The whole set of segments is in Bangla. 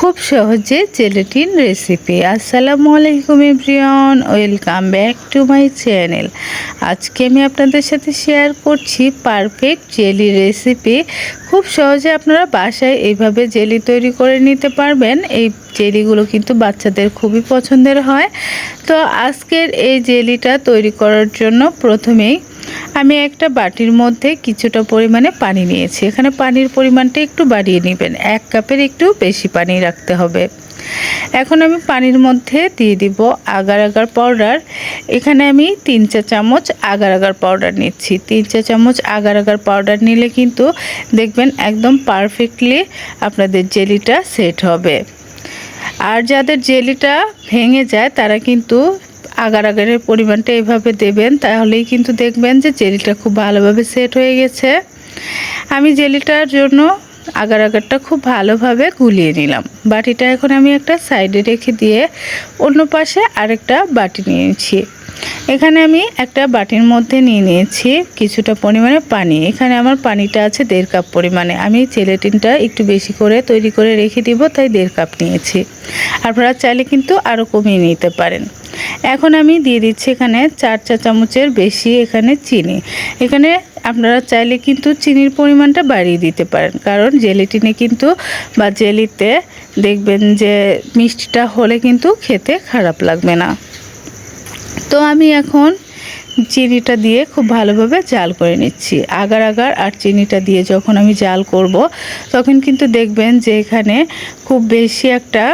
খুব সহজে জেলেটিন রেসিপি আসসালামু আলাইকুম everyone, welcome back to my channel. আজকে আমি আপনাদের সাথে শেয়ার করছি পারফেক্ট জেলি রেসিপি খুব সহজে আপনারা বাসায় এইভাবে জেলি তৈরি করে নিতে পারবেন। এই জেলিগুলো কিন্তু বাচ্চাদের খুবই পছন্দের হয়। তো আজকের এই জেলিটা তৈরি করার জন্য প্রথমেই আমি একটা বাটির মধ্যে কিছুটা পরিমাণে পানি নিয়েছি। এখানে পানির পরিমাণটা একটু বাড়িয়ে নেবেন। এক কাপের একটু বেশি পানি রাখতে হবে। এখন আমি পানির মধ্যে দিয়ে দিব আগার আগার পাউডার। এখানে আমি তিন চা চামচ আগার আগার পাউডার নিচ্ছি। তিন চা চামচ আগার আগার পাউডার নিলে কিন্তু দেখবেন একদম পারফেক্টলি আপনাদের জেলিটা সেট হবে। আর যাদের জেলিটা ভেঙে যায় তারা কিন্তু আগার আগারের পরিমাণটা এইভাবে দেবেন, তাহলেই কিন্তু দেখবেন যে জেলিটা খুব ভালোভাবে সেট হয়ে গেছে। আমি জেলিটার জন্য আগার আগারটা খুব ভালোভাবে গুলিয়ে নিলাম। বাটিটা এখন আমি একটা সাইডে রেখে দিয়ে অন্য পাশে আরেকটা বাটি নিয়েছি এখানে আমি একটা বাটির মধ্যে নিয়ে নিয়েছি কিছুটা পরিমাণে পানি। এখানে আমার পানিটা আছে দেড় কাপ পরিমাণে। আমি জেলেটিনটা একটু বেশি করে তৈরি করে রেখে দিব, তাই দেড় কাপ নিয়েছি। আপনারা চাইলে কিন্তু আরও কমিয়ে নিতে পারেন। এখন আমি দিয়ে দিচ্ছি এখানে চার চা চামচের বেশি এখানে চিনি। এখানে আপনারা চাইলে কিন্তু চিনির পরিমাণটা বাড়িয়ে দিতে পারেন। কারণ জেলিটিনে কিন্তু বা জেলিতে দেখবেন যে মিষ্টিটা হলে কিন্তু খেতে খারাপ লাগবে না। তো আমি এখন চিনিটা দিয়ে খুব ভালোভাবে জাল করে নিচ্ছি। আগার আগার আর চিনিটা দিয়ে যখন আমি জাল করব, তখন কিন্তু দেখবেন যে এখানে খুব বেশি একটা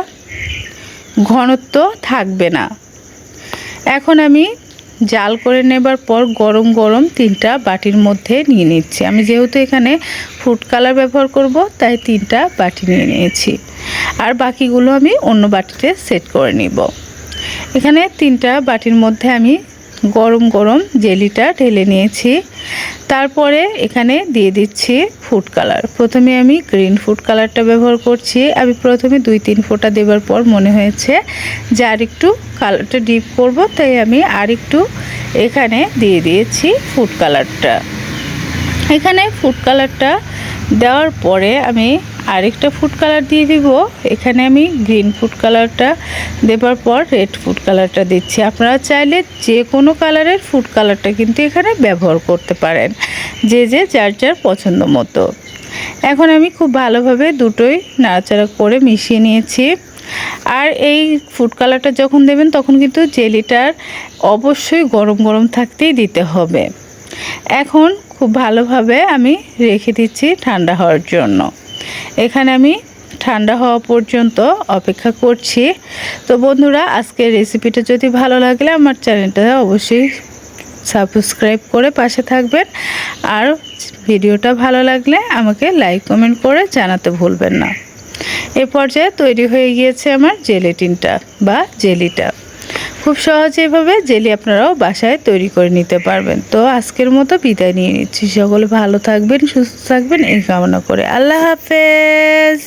ঘনত্ব থাকবে না। এখন আমি জাল করে নেবার পর গরম গরম তিনটা বাটির মধ্যে নিয়ে নিচ্ছি। আমি যেহেতু এখানে ফুড কালার ব্যবহার করব, তাই তিনটা বাটি নিয়ে নিয়েছি। আর বাকিগুলো আমি অন্য বাটিতে সেট করে নিব। এখানে তিনটা বাটির মধ্যে আমি গরম গরম জেলিটা ঢেলে নিয়েছি। তারপরে এখানে দিয়ে দিচ্ছি ফুড কালার প্রথমে আমি গ্রিন ফুড কালারটা ব্যবহার করছি। আমি প্রথমে দুই, তিন ফোঁটা দেবার পর মনে হয়েছে যে আরেকটু কালারটা ডিপ করব, তাই আমি আরেকটু এখানে দিয়ে দিয়েছি ফুড কালারটা এখানে ফুড কালারটা দেওয়ার পরে আমি আরেকটা ফুড কালার দিয়ে দিব। এখানে আমি গ্রিন ফুড কালারটা দেবার পর রেড ফুড কালারটা দিচ্ছি। আপনারা চাইলে যে কোনো কালারের ফুড কালারটা কিন্তু এখানে ব্যবহার করতে পারেন, যে যে যার যার পছন্দ মতো। এখন আমি খুব ভালোভাবে দুটোই নাড়াচাড়া করে মিশিয়ে নিয়েছি। আর এই ফুড কালারটা যখন দেবেন তখন কিন্তু জেলিটার অবশ্যই গরম গরম থাকতেই দিতে হবে। এখন খুব ভালোভাবে আমি রেখে দিচ্ছি ঠান্ডা হওয়ার জন্য। এখানে আমি ঠান্ডা হওয়া পর্যন্ত অপেক্ষা করছি। তো বন্ধুরা, আজকের রেসিপিটা যদি ভালো লাগলে আমার চ্যানেলটা অবশ্যই সাবস্ক্রাইব করে পাশে থাকবেন। আর ভিডিওটা ভালো লাগলে আমাকে লাইক কমেন্ট করে জানাতে ভুলবেন না। এ পর্যায়ে তৈরি হয়ে গিয়েছে আমার জেলেটিনটা বা জেলিটা খুব সহজে এভাবে জেলি আপনারাও বাসায় তৈরি করে নিতে পারবেন। তো আজকের মতো বিদায় নিয়ে নিচ্ছি। সকলে ভালো থাকবেন, সুস্থ থাকবেন, এই কামনা করে। আল্লাহ হাফেজ!